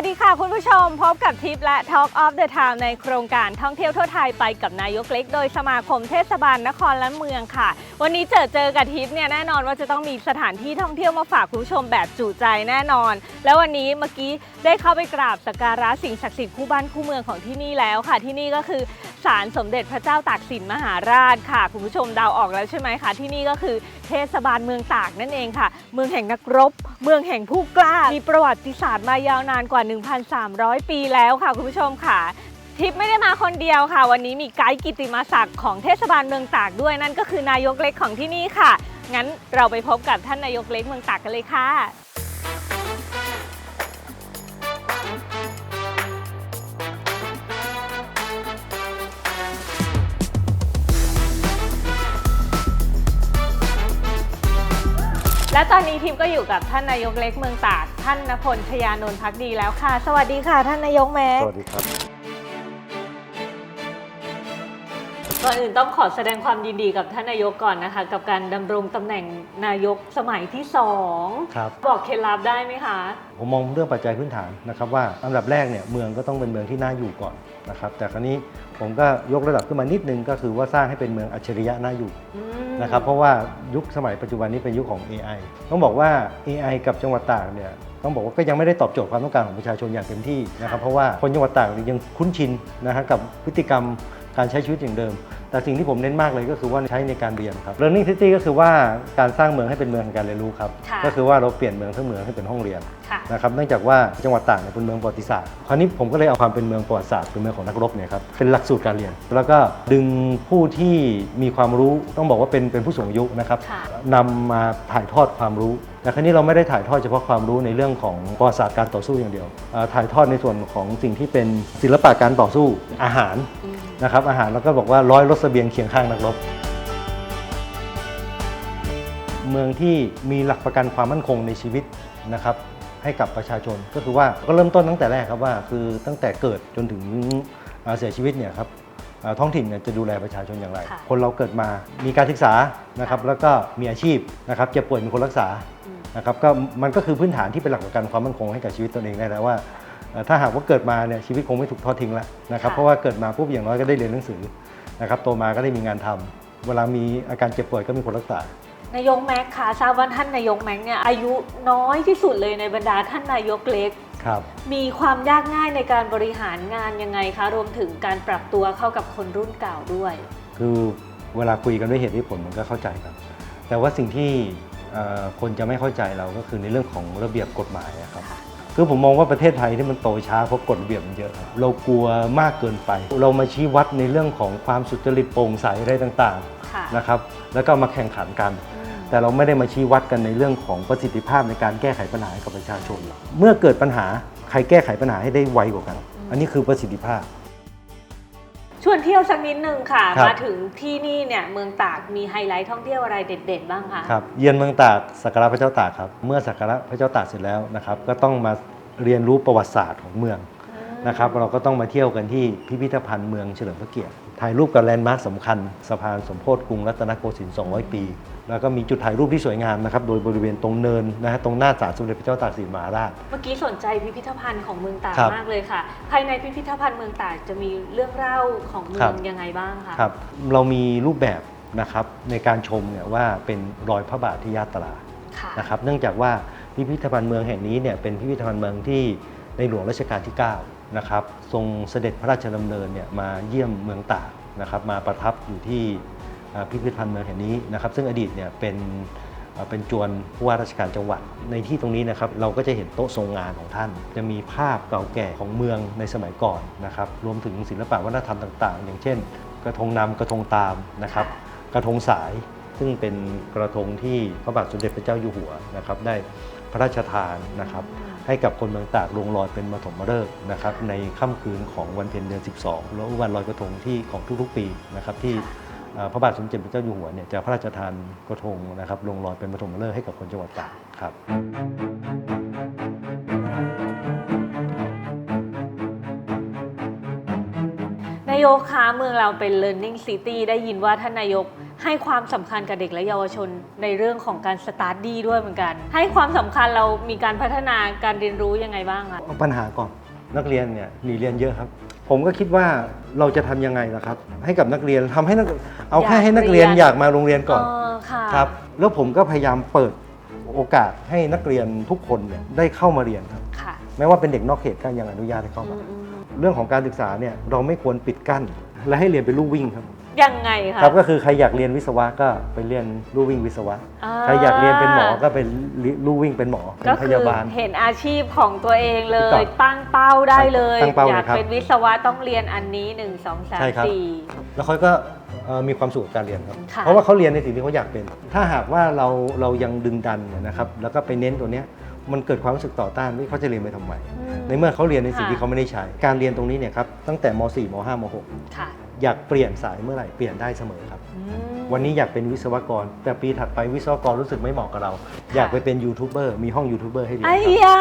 สวัสดีค่ะคุณผู้ชม พบกับทิปและ Talk of the Town ในโครงการท่องเที่ยวทั่วไทยไปกับนายกเล็ก โดยสมาคมเทศบาลนครและเมืองค่ะ วันนี้เจอเจอกับทิปเนี่ยแน่นอนว่าจะต้องมีสถานที่ท่องเที่ยวมาฝากคุณผู้ชมแบบจุใจแน่นอน แล้ววันนี้เมื่อกี้ได้เข้าไปกราบสักการะสิ่งศักดิ์สิทธิ์คู่บ้านคู่เมืองของที่นี่แล้วค่ะ ที่นี่ก็คือศาลสมเด็จพระเจ้าตากสินมหาราชค่ะ คุณผู้ชมเดาออกแล้วใช่ไหมคะที่นี่ก็คือเทศบาลเมืองตากนั่นเองค่ะ เมืองแห่งนักรบ เมืองแห่งผู้กล้า มีประวัติศาสตร์มายาวนานกว่า1,300 ปีแล้วค่ะคุณผู้ชมค่ะทิปไม่ได้มาคนเดียวค่ะ วันนี้มีไกด์กิติมาศักดิ์ของเทศบาลเมืองตากด้วยนั่นก็คือนายกเล็กของที่นี่ค่ะ งั้นเราไปพบกับท่านนายกเล็กเมืองตากกันเลยค่ะ และตอนนี้ทิมก็อยู่กับท่านนายกเล็กเมืองตาก ท่านนพลชยานนท์พักดีแล้วค่ะ สวัสดีค่ะ ท่านนายกแม็กสวัสดีครับ ก่อนอื่นต้องขอแสดงความยินดีกับท่านนายกก่อนนะคะ กับการดำรงตำแหน่งนายกสมัยที่สองครับ บอกเคล็ดลับได้ไหมคะ ผมมองเรื่องปัจจัยพื้นฐานนะครับว่าอันดับแรกเนี่ยเมืองก็ต้องเป็นเมืองที่น่าอยู่ก่อนนะครับแต่คราวนี้ ผมก็ยกระดับขึ้นมานิดนึงก็คือว่าสร้างให้เป็นเมืองอัจฉริยะน่าอยู่อืมนะครับเพราะว่ายุคสมัยปัจจุบันนี้เป็นยุคของ AI ต้องบอกว่า AI กับจังหวัดตากเนี่ยต้องบอกว่าก็ยังไม่ได้ตอบโจทย์ความต้องการของประชาชนอย่างเต็มที่นะครับเพราะว่าคนจังหวัดตากเนี่ยยังคุ้นชินนะฮะกับพฤติกรรมการใช้ชีวิตอย่างเดิม แต่สิ่งที่ผมเน้นมากเลยก็คือว่าใช้ในการเรียนครับ Learning City ก็คือว่าการสร้างเมืองให้เป็นเมืองแห่งการเรียนรู้ครับะก็คือว่าเราเปลี่ยนเมืองทั้งเมืองให้เป็นห้องเรียนค่ะนะครับ เนื่องจากว่าจังหวัดตากเนี่ยเป็นเมืองประวัติศาสตร์ คราวนี้ผมก็เลยเอาความเป็นเมืองประวัติศาสตร์เป็นเมืองของนักรบเนี่ยครับ เป็นหลักสูตรการเรียน แล้วก็ดึงผู้ที่มีความรู้ต้องบอกว่าเป็นเป็นผู้สูงอายุนะครับค่ะ นำมาถ่ายทอดความรู้ แต่ครั้นี้เราไม่ได้ถ่ายทอดเฉพาะความรู้ในเรื่องของประวัติศาสตร์การต่อสู้อย่างเดียวเอ่อถ่ายทอดในส่วนของสิ่งที่เป็นศิลปะการต่อสู้อาหารอืม นะครับอาหารแล้วก็บอกว่าร้อยรถเสบียงเคียงข้างนักรบ เมืองที่มีหลักประกันความมั่นคงในชีวิตนะครับให้กับประชาชนก็คือว่าก็เริ่มต้นตั้งแต่แรกครับว่า คือตั้งแต่เกิดจนถึงเอ่อเสียชีวิตเนี่ยครับเอ่อท้องถิ่นเนี่ยจะดูแลประชาชนอย่างไรค่ะคนเราเกิดมามีการศึกษานะครับแล้วก็มีอาชีพนะครับเจ็บป่วยมีคนรักษาอืมนะครับก็มันก็คือพื้นฐานที่เป็นหลักประกันความมั่นคงให้กับชีวิตตนเองได้แล้วว่าเอ่อ ถ้าหากว่าเกิดมาเนี่ยชีวิตคงไม่ถูกทอดทิ้งแล้วนะครับค่ะเพราะว่าเกิดมาปุ๊บอย่างน้อยก็ได้เรียนหนังสือนะครับโตมาก็ได้มีงานทำเวลามีอาการเจ็บป่วยก็มีคนรักษานายกแม็กค่ะทราบว่าท่านนายกแม็กเนี่ยอายุน้อยที่สุดเลยในบรรดาท่านนายกเล็กครับมีความยากง่ายในการบริหารงานยังไงคะรวมถึงการปรับตัวเข้ากับคนรุ่นเก่าด้วย คือเวลาคุยกันด้วยเหตุด้วยผลมันก็เข้าใจครับ แต่ว่าสิ่งที่เอ่อคนจะไม่เข้าใจเราก็คือในเรื่องของระเบียบกฎหมายอะครับ ค่ะคือผมมองว่าประเทศไทยที่มันโตช้าเพราะกฎระเบียบมันเยอะครับเรากลัวมากเกินไป เรามาชี้วัดในเรื่องของความสุจริตโปร่งใสอะไรต่างค่ะ ๆนะครับ แล้วก็มาแข่งขันกันอืมแต่เราไม่ได้มาชี้วัดกันในเรื่องของประสิทธิภาพในการแก้ไขปัญหาให้กับประชาชน เมื่อเกิดปัญหาใครแก้ไขปัญหาให้ได้ไวกว่ากัน อันนี้คือประสิทธิภาพ ชวนเที่ยวสักนิดนึงค่ะ ครับ มาถึงที่นี่เนี่ยเมืองตากมีไฮไลท์ท่องเที่ยวอะไรเด่นๆบ้างคะ ครับเยือนเมืองตากสักการะพระเจ้าตากครับ เมื่อสักการะพระเจ้าตากเสร็จแล้วนะครับ ก็ต้องมาเรียนรู้ประวัติศาสตร์ของเมืองอืมนะครับ เราก็ต้องมาเที่ยวกันที่พิพิธภัณฑ์เมืองเฉลิมพระเกียรติ ถ่ายรูปกับแลนด์มาร์คสำคัญสะพานสมโพธิกรุงรัตนโกสินทร์200 ปี แล้วก็มีจุดถ่ายรูปที่สวยงามนะครับ โดยบริเวณตรงเนินนะฮะตรงหน้าศาลสมเด็จพระเจ้าตากสินมหาราช เมื่อกี้สนใจพิพิธภัณฑ์ของเมืองตากครับมากเลยค่ะ ภายในพิพิธภัณฑ์เมืองตากจะมีเรื่องเล่าของเมืครัองบ ยังไงบ้างคะ ครับเรามีรูปแบบนะครับในการชมเนี่ยว่าเป็นรอยพระบาทที่ยาตรา ค่ะ นะครับเนื่องจากว่าพิพิธภัณฑ์เมืองแห่งนี้เนี่ยเป็นพิพิธภัณฑ์เมืองที่ในหลวงรัชกาลที่ 9 นะครับทรงเสด็จพระราชดำเนินเนี่ยมาเยี่ยมเมืองตากนะครับมาประทับอยู่ที่พิพิธภัณฑ์เมืองแห่งนี้นะครับ ซึ่งอดีตเนี่ยเป็นเป็นจวนผู้ว่าราชการจังหวัดในที่ตรงนี้นะครับเราก็จะเห็นโต๊ะทรงงานของท่าน จะมีภาพเก่าแก่ของเมืองในสมัยก่อนนะครับรวมถึงศิลปะวัฒนธรรมต่าง ๆ อย่างเช่น กระทงนำกระทงตามนะครับ กระทงสายซึ่งเป็นกระทงที่พระบาทสมเด็จพระเจ้าอยู่หัวนะครับได้พระราชทานนะครับ ให้กับคนเมืองตากลงลอยเป็นปฐมฤกษ์นะครับในค่ำคืนของวันเพ็ญเดือน 12 แล้ววันลอยกระทงที่ของทุกๆ ปีนะครับที่พระบาทสมเด็จพระเจ้าอยู่หัวเนี่ยจะพระราชทานกระทงนะครับลงลอยเป็นปฐมฤกษ์ให้กับคนจังหวัดตากครับนายกคะเมืองเราเป็น learning city ได้ยินว่าท่านนายก ให้ความสำคัญกับเด็กและเยาวชนในเรื่องของการสตาร์ทดีด้วยเหมือนกัน ให้ความสำคัญเรามีการพัฒนาการเรียนรู้ยังไงบ้างคะเอาปัญหาก่อนนักเรียนเนี่ยหนีเรียนเยอะครับ ผมก็คิดว่าเราจะทำยังไงล่ะครับ ให้กับนักเรียนทำให้นักเอาแค่ให้นักเรียนอยากมาโรงเรียนก่อนค่ะครับแล้วผมก็พยายามเปิดโอกาสให้นักเรียนทุกคนเนี่ยได้เข้ามาเรียนครับค่ะแม้ว่าเป็นเด็กนอกเขตก็ยังอนุญาตให้เข้าอืมามอืมเรื่องของการศึกษาเนี่ยเราไม่ควรปิดกั้น และให้เรียนเป็นลู่วิ่งครับ ยังไงคะครับก็คือใครอยากเรียนวิศวะก็ไปเรียนลู่วิ่งวิศวะ อ่าใครอยากเรียนเป็นหมอก็ไปลู่วิ่งเป็นหมอเป็ก็นพคือยาบาล เห็นอาชีพของตัวเองเลถูกต้ย องตั้งเป้าได้เลย ตั้งเป้าเลยอยากครับเป็นวิศวะต้องเรียนอันนี้หนึ่งสองสามใช่ครับ สี่ แล้วเขาก็เอ่อมีความสุขกับการเรียนครับ ค่ะ เพราะว่าเขาเรียนในสิ่งที่เขาอยากเป็น ถ้าหากว่าเราเรายังดึงดันเนี่ยนะครับ แล้วก็ไปเน้นตัวเนี้ยมันเกิดความรู้สึกต่อต้านว่าเขาจะเรียนไปทำไม อืมในเมื่อเขาเรียนในสิ่งค่ะที่เขาไม่ได้ใช้ การเรียนตรงนี้เนี่ยครับตั้งแต่ม .4 ม .5 มค่ะ .6 อยากเปลี่ยนสายเมื่อไหร่เปลี่ยนได้เสมอครับอืมวันนี้อยากเป็นวิศวกร แต่ปีถัดไปวิศวกรรู้สึกไม่เหมาะกับเรา อยากไปเป็นยูทูบเบอร์มีห้องยูทูบเบอร์ให้เรียนไอ้ครับ ยา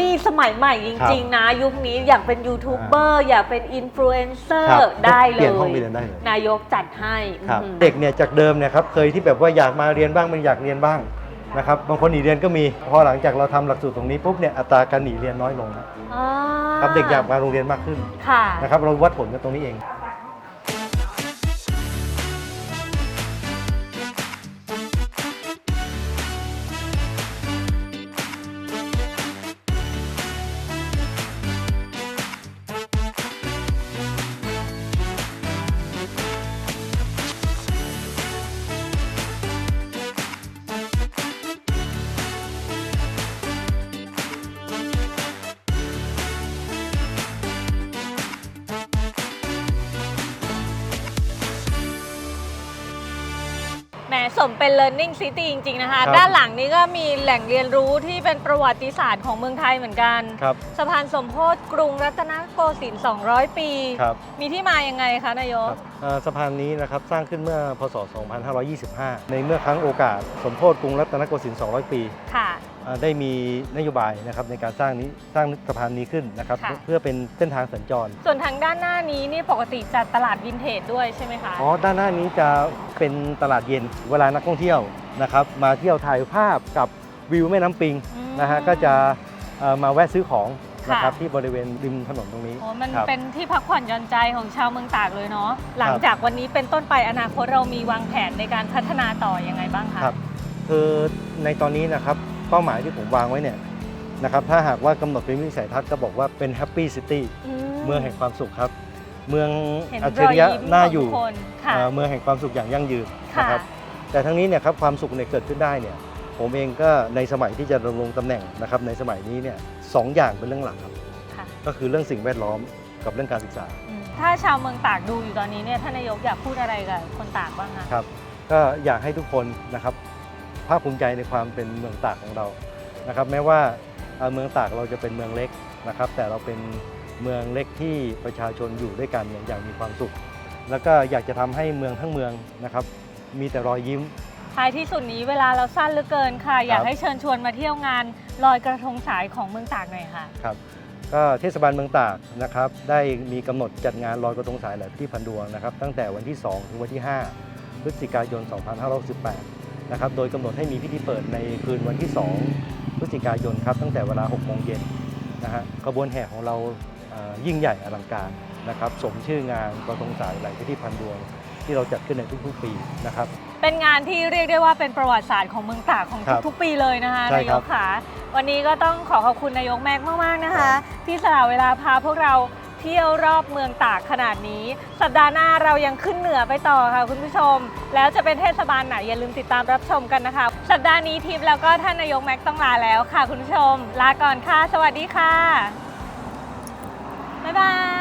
นี่สมัยใหม่จครับริง ๆ นะ ยุคนี้อยากเป็นยูทูบเบอร์อยากเป็นอินฟลูเอนเซอครับร์ได้เลเปลี่ยยนห้องไปเรียนได้เลย นายกจัดให้ครับอื้อหือเด็กเนี่ยจากเดิมเนี่ยครับเคยที่แบบว่าอยากมาเรียนบ้างไม่อยากเรียนบ้างนะครับบางคนหนีเรียนก็มีพอหลังจากเราทำหลักสูตรตรงนี้ปุ๊บเนี่ยอัตราการหนีเรียนน้อยลงนะอ่าครับเด็กอยากมาโรงเรียนมากขึ้นค่ะ นะครับเราวัดผลกันตรงนี้เอง มสมเป็น learning city จริง ๆ นะคะ ครับด้านหลังนี้ก็มีแหล่งเรียนรู้ที่เป็นประวัติศาสตร์ของเมืองไทยเหมือนกัน ครับ สะพานสมโพธิกรุงรัตนโกสินทร์ 200 ปี ครับมีที่มายังไงคะนายกเอ่อสะพานนี้นะครับสร้างขึ้นเมื่อพศ 2525 ในเมื่อครั้งโอกาส สมโพธิกรุงรัตนโกสินทร์ 200 ปี ค่ะเอ่อ ได้มีนโยบายนะครับในการสร้างนี้สร้างสะพานนี้ขึ้นนะครับค่ะ เพื่อเป็นเส้นทางสัญจร ส่วนทางด้านหน้านี้นี่ปกติจัดตลาดวินเทจด้วยใช่ไหมคะ อ๋อ ด้านหน้านี้จะเป็นตลาดเย็นเวลานักท่องเที่ยวนะครับมาเที่ยวถ่ายภาพกับวิวแม่น้ำปิงอืมนะฮะก็จะเอ่อมาแวะซื้อของนะครับค่ะ ที่บริเวณริมถนนตรงนี้โอ้มันครับ เป็นที่พักผ่อนหย่อนใจของชาวเมืองตากเลยเนาะ หลังครับจากวันนี้เป็นต้นไปอนาคตเรามีวางแผนในการพัฒนาต่อยังไงบ้างคะ ครับ คือในตอนนี้นะครับ เป้าหมายที่ผมวางไว้เนี่ยนะครับถ้าหากว่ากำหนดเป็นวิสัยทัศน์ก็บอกว่าเป็นแฮปปี้ซิตี้เมืองแห่งความสุขครับ เมืองเห็นอัจรฉอยริยะยิ้มน่าของอทุยู่กคนค่ะเอ่อเมืองแห่งความสุขอย่างยั่งยืนค่ะนะครับแต่ทั้งนี้เนี่ยครับความสุขเนี่ยเกิดขึ้นได้เนี่ยผมเองก็ในสมัยที่จะดำรงตำแหน่งนะครับในสมัยนี้เนี่ยสองอย่างเป็นเรื่องหลักครับค่ะก็คือเรื่องสิ่งแวดล้อมกับเรื่องการศึกษาอืมถ้าชาวเมืองตากดูอยู่ตอนนี้เนี่ยท่านนายกอยากพูดอะไรกับคนตากบ้างคะครับก็อยากให้ทุกคนนะครับ ภาคภูมิใจในความเป็นเมืองตากของเรานะครับแม้ว่าเอ่อเมืองตากเราจะเป็นเมืองเล็กนะครับ แต่เราเป็นเมืองเล็กที่ประชาชนอยู่ด้วยกันอย่างมีความสุข แล้วก็อยากจะทำให้เมืองทั้งเมืองนะครับมีแต่รอยยิ้มท้ายที่สุดนี้เวลาเราสั้นเหลือเกินค่ะ อยากให้เชิญชวนมาเที่ยวงานลอยกระทงสายของเมืองตากหน่อยค่ะครับก็เทศบาลเมืองตากนะครับ ได้มีกำหนดจัดงานลอยกระทงสายแหลมที่พันดวงนะครับ ตั้งแต่วันที่ 2 ถึงวันที่ 5 พฤศจิกายน 2568 นะครับ โดยกำหนดให้มีพิธีเปิดในคืนวันที่ 2 พฤศจิกายนครับ ตั้งแต่เวลา 6 โมงเย็นนะฮะขบวนแห่ของเราเอ่อยิ่งใหญ่อลังการนะครับ สมชื่องานกระทงสายไหลที่พันดวงที่เราจัดขึ้นในทุกๆปีนะครับ เป็นงานที่เรียกได้ว่าเป็นประวัติศาสตร์ของเมืองตากของครับทุกๆปีเลยนะคะใช่นายครักบค่ะ วันนี้ก็ต้องขอขอบคุณนายกแม็กซ์มากๆนะคะ ที่สละเวลาพาพวกเรา เที่ยวรอบเมืองตากขนาดนี้ สัปดาห์หน้าเรายังขึ้นเหนือไปต่อค่ะคุณผู้ชม แล้วจะเป็นเทศบาลไหนอย่าลืมติดตามรับชมกันนะคะ สัปดาห์นี้ทิพแล้วก็ท่านนายกแม็กซ์ต้องลาแล้วค่ะคุณผู้ชม ลาก่อนค่ะ สวัสดีค่ะ บ๊ายบาย